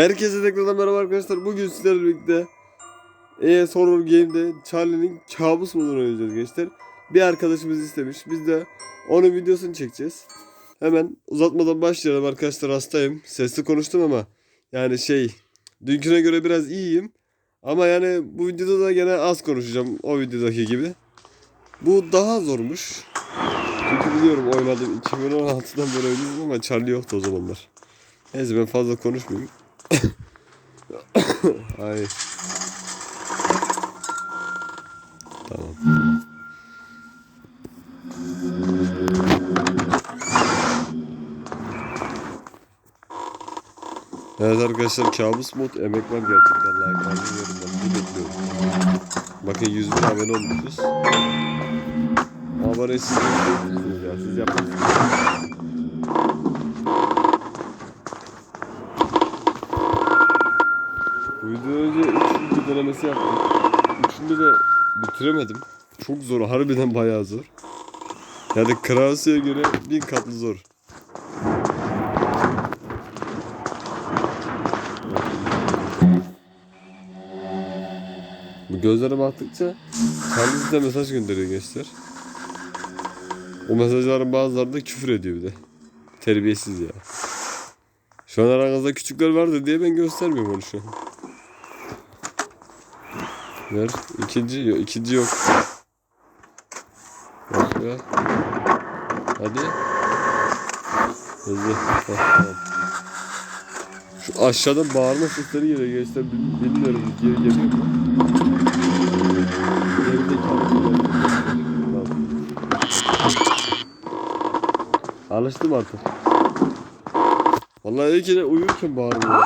Herkese tekrardan merhaba arkadaşlar. Bugün sizlerle birlikte ES Horror Game'de Charlie'nin kabus modunu oynayacağız gençler. Bir arkadaşımız istemiş. Biz de onun videosunu çekeceğiz. Hemen uzatmadan başlayalım arkadaşlar. Hastayım. Sesli konuştum ama yani şey dünküne göre biraz iyiyim. Ama yani bu videoda da gene az konuşacağım o videodaki gibi. Bu daha zormuş. Çünkü biliyorum oynadım 2016'dan beri oynuyorum ama Charlie yoktu o zamanlar. Neyse ben fazla konuşmayayım. Ay. Tamam. Evet arkadaşlar kabus mod emek var gerçekten like alın yorumlarınızı bekliyorum. Bakın 100 bin abone olmuşuz. Abone siz yapıyorsunuz ya siz yapıyorsunuz. Bu videodan önce 3 video denemesi yaptım. Üçünde de bitiremedim. Çok zor, harbiden bayağı zor. Yani Krause'ye göre bin katlı zor. Bu gözlere baktıkça kendisi de mesaj gönderiyor gençler. O mesajların bazıları da küfür ediyor bir de. Terbiyesiz ya. Şu an aranızda küçükler vardı diye ben göstermiyorum onu şu an. Ver. İkinci yok. ikinci yok. Başka. Hadi. Hızlı. Tamam. Şu aşağıda bağırma sesleri geliyor gençler. Bil- Bilmiyorum. Geri geliyor mu? Alıştım artık. Vallahi iyi ki de uyurken bağırmıyor.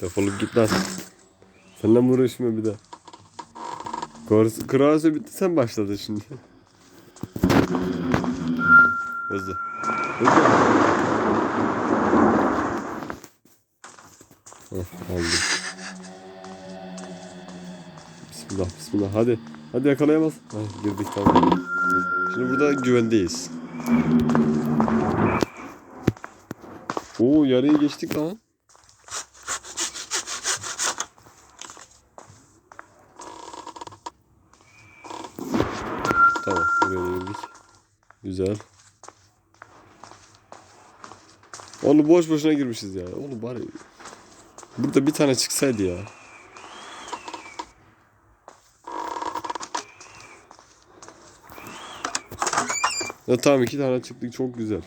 Defolup git lan. Seninle mi uğraşmıyor bir daha? Kroasya bitti sen başladın şimdi. Hızlı. Hızlı. Heh, aldım. Bismillah bismillah hadi. Hadi yakalayamaz. Heh, girdik tamam. Şimdi burada güvendeyiz. Oo yarıyı geçtik lan. Tamam buraya girdik. Güzel. Oğlum boş boşuna girmişiz ya. Oğlum bari burada bir tane çıksaydı ya. Ya tamam iki tane çıktık çok güzel.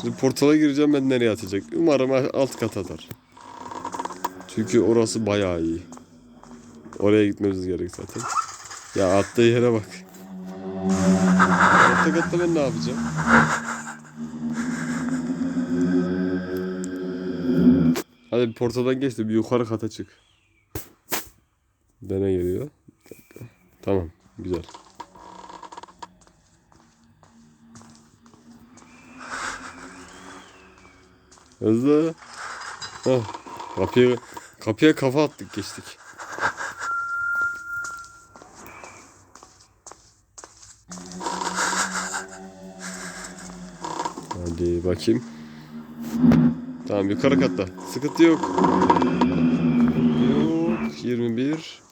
Şimdi portala gireceğim ben nereye atacak? Umarım alt kat atar. Çünkü orası bayağı iyi. Oraya gitmemiz gerek zaten. Ya attığı yere bak. Orta katta ben ne yapacağım? Hadi bir portadan geç de bir yukarı kata çık. Dene geliyor. Tamam. Güzel. Hızlı. Hah. Kapıya, kapıya kafa attık geçtik. Hadi bakayım. Tamam yukarı katta. Sıkıntı yok. Yok. 21.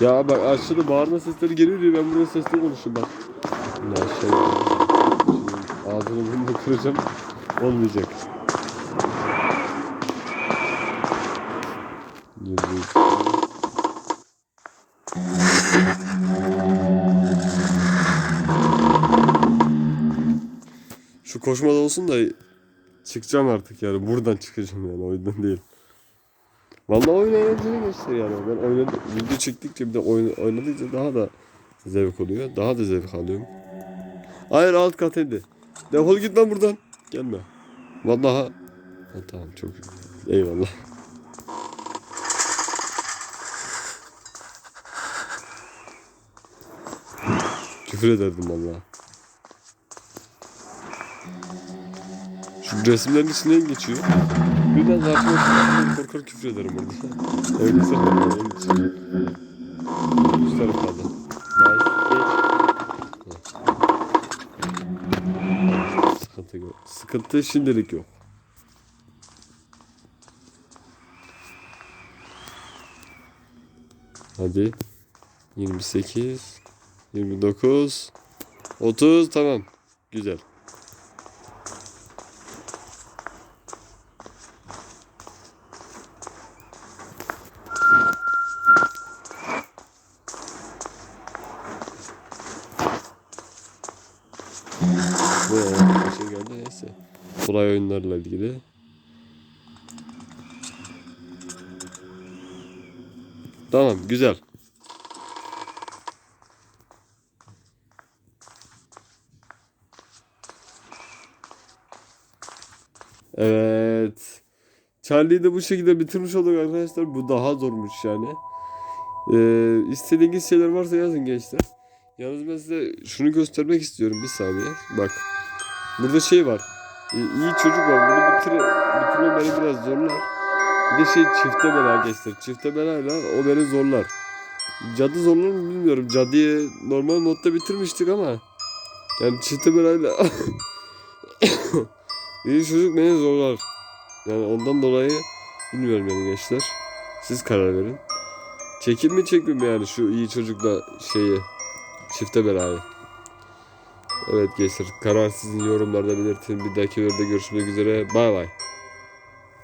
Ya bak aşağıda bağırma sesleri geliyor diyor. Ben buraya sesli konuşuyorum bak. Ne şey. Ağzını burnunu kıracağım. Olmayacak. Şu koşmada olsun da çıkacağım artık yani. Buradan çıkacağım yani. O değil. Vallahi oyun eğlenceli geçti yani. Ben oynadım. Video çektikçe bir de oyun, oynadıkça daha da zevk oluyor. Daha da zevk alıyorum. Hayır alt kat indi. Defol git lan buradan. Gelme. Vallahi. Ha, tamam çok Eyvallah. Küfür ederdim vallahi. Resimlerin içinden geçiyor. Birden karşıma korkar küfür ederim orada. Öyle sanırım onun için. Üst taraf kaldı. Nice. Geç. Sıkıntı yok. Sıkıntı şimdilik yok. Hadi. 28 29 30 tamam. Güzel. Bu ya, bir şey geldi neyse. Kolay oyunlarla ilgili. Tamam güzel. Evet. Charlie'yi de bu şekilde bitirmiş olduk arkadaşlar. Bu daha zormuş yani. Ee, istediğiniz şeyler varsa yazın gençler. Yalnız ben size şunu göstermek istiyorum bir saniye. Bak. Burada şey var. Ee, iyi çocuk var. Bunu bitir bitirme beni biraz zorlar. Bir de şey çifte bela geçtir. Çifte belayla o beni zorlar. Cadı zorlar mı bilmiyorum. Cadıyı normal modda bitirmiştik ama yani çifte belayla iyi çocuk beni zorlar. Yani ondan dolayı bilmiyorum yani gençler. Siz karar verin. Çekim mi çekmeyeyim yani şu iyi çocukla şeyi çifte belayı. Evet gençler karar sizin yorumlarda belirtin. Bir dahaki videoda görüşmek üzere. Bay bay.